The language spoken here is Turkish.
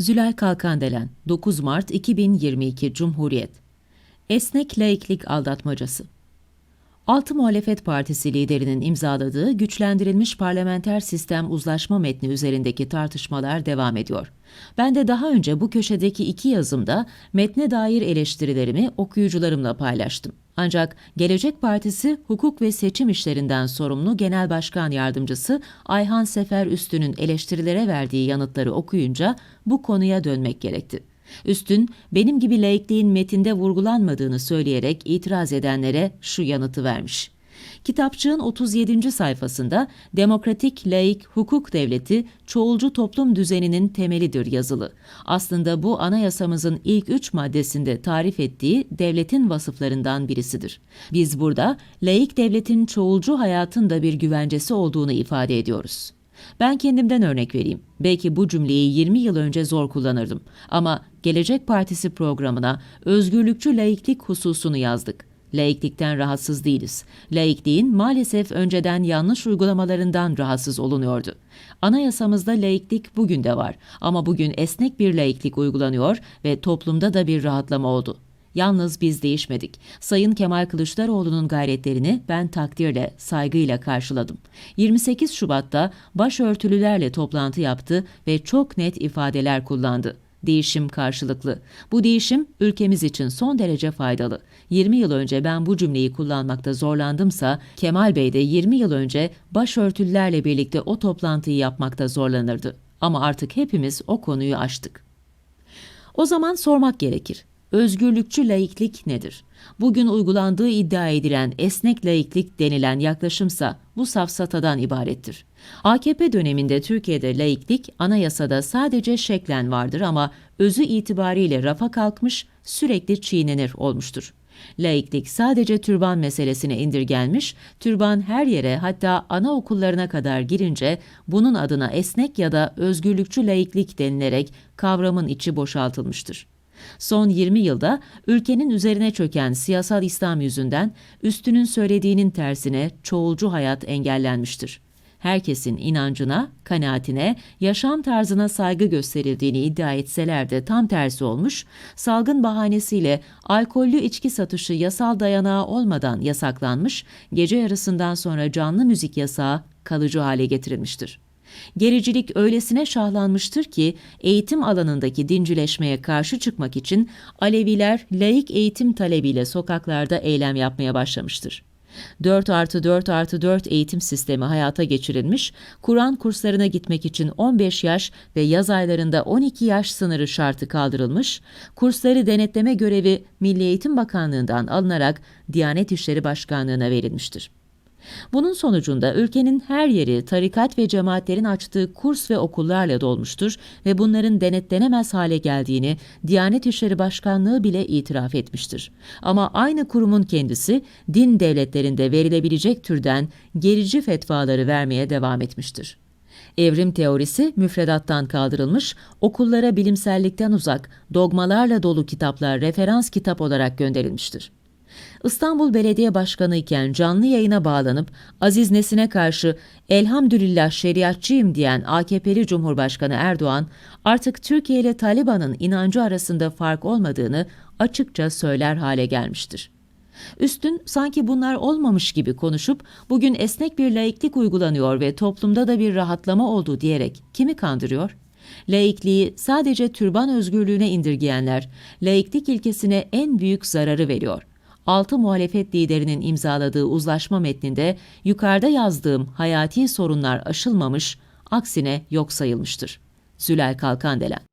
Zülal Kalkandelen 9 Mart 2022 Cumhuriyet Esnek laiklik aldatmacası Altı Muhalefet Partisi liderinin imzaladığı güçlendirilmiş parlamenter sistem uzlaşma metni üzerindeki tartışmalar devam ediyor. Ben de daha önce bu köşedeki iki yazımda metne dair eleştirilerimi okuyucularımla paylaştım. Ancak Gelecek Partisi hukuk ve seçim işlerinden sorumlu Genel Başkan Yardımcısı Ayhan Sefer Üstün'ün eleştirilere verdiği yanıtları okuyunca bu konuya dönmek gerekti. Üstün, benim gibi laikliğin metinde vurgulanmadığını söyleyerek itiraz edenlere şu yanıtı vermiş. Kitapçığın 37. sayfasında demokratik, laik, hukuk devleti, çoğulcu toplum düzeninin temelidir yazılı. Aslında bu anayasamızın ilk üç maddesinde tarif ettiği devletin vasıflarından birisidir. Biz burada laik devletin çoğulcu hayatın da bir güvencesi olduğunu ifade ediyoruz. Ben kendimden örnek vereyim. Belki bu cümleyi 20 yıl önce zor kullanırdım. Ama Gelecek Partisi programına özgürlükçü laiklik hususunu yazdık. Laiklikten rahatsız değiliz. Laikliğin maalesef önceden yanlış uygulamalarından rahatsız olunuyordu. Anayasamızda laiklik bugün de var ama bugün esnek bir laiklik uygulanıyor ve toplumda da bir rahatlama oldu. Yalnız biz değişmedik. Sayın Kemal Kılıçdaroğlu'nun gayretlerini ben takdirle, saygıyla karşıladım. 28 Şubat'ta başörtülülerle toplantı yaptı ve çok net ifadeler kullandı. Değişim karşılıklı. Bu değişim ülkemiz için son derece faydalı. 20 yıl önce ben bu cümleyi kullanmakta zorlandımsa Kemal Bey de 20 yıl önce başörtülülerle birlikte o toplantıyı yapmakta zorlanırdı. Ama artık hepimiz o konuyu aştık. O zaman sormak gerekir. Özgürlükçü laiklik nedir? Bugün uygulandığı iddia edilen esnek laiklik denilen yaklaşımsa bu safsatadan ibarettir. AKP döneminde Türkiye'de laiklik anayasada sadece şeklen vardır ama özü itibariyle rafa kalkmış, sürekli çiğnenir olmuştur. Laiklik sadece türban meselesine indirgenmiş, türban her yere hatta anaokullarına kadar girince bunun adına esnek ya da özgürlükçü laiklik denilerek kavramın içi boşaltılmıştır. Son 20 yılda ülkenin üzerine çöken siyasal İslam yüzünden üstünün söylediğinin tersine çoğulcu hayat engellenmiştir. Herkesin inancına, kanaatine, yaşam tarzına saygı gösterildiğini iddia etseler de tam tersi olmuş, salgın bahanesiyle alkollü içki satışı yasal dayanağı olmadan yasaklanmış, gece yarısından sonra canlı müzik yasağı kalıcı hale getirilmiştir. Gericilik öylesine şahlanmıştır ki eğitim alanındaki dincileşmeye karşı çıkmak için Aleviler laik eğitim talebiyle sokaklarda eylem yapmaya başlamıştır. 4 artı 4 artı 4 eğitim sistemi hayata geçirilmiş, Kur'an kurslarına gitmek için 15 yaş ve yaz aylarında 12 yaş sınırı şartı kaldırılmış, kursları denetleme görevi Milli Eğitim Bakanlığı'ndan alınarak Diyanet İşleri Başkanlığı'na verilmiştir. Bunun sonucunda ülkenin her yeri tarikat ve cemaatlerin açtığı kurs ve okullarla dolmuştur ve bunların denetlenemez hale geldiğini Diyanet İşleri Başkanlığı bile itiraf etmiştir. Ama aynı kurumun kendisi din devletlerinde verilebilecek türden gerici fetvaları vermeye devam etmiştir. Evrim teorisi müfredattan kaldırılmış, okullara bilimsellikten uzak, dogmalarla dolu kitaplar referans kitap olarak gönderilmiştir. İstanbul Belediye Başkanı iken canlı yayına bağlanıp Aziz Nesin'e karşı elhamdülillah şeriatçıyım diyen AKP'li Cumhurbaşkanı Erdoğan artık Türkiye ile Taliban'ın inancı arasında fark olmadığını açıkça söyler hale gelmiştir. Üstün sanki bunlar olmamış gibi konuşup bugün esnek bir laiklik uygulanıyor ve toplumda da bir rahatlama oldu diyerek kimi kandırıyor? Laikliği sadece türban özgürlüğüne indirgeyenler, laiklik ilkesine en büyük zararı veriyor. 6 muhalefet liderinin imzaladığı uzlaşma metninde yukarıda yazdığım hayati sorunlar aşılmamış, aksine yok sayılmıştır. Zülal Kalkandelen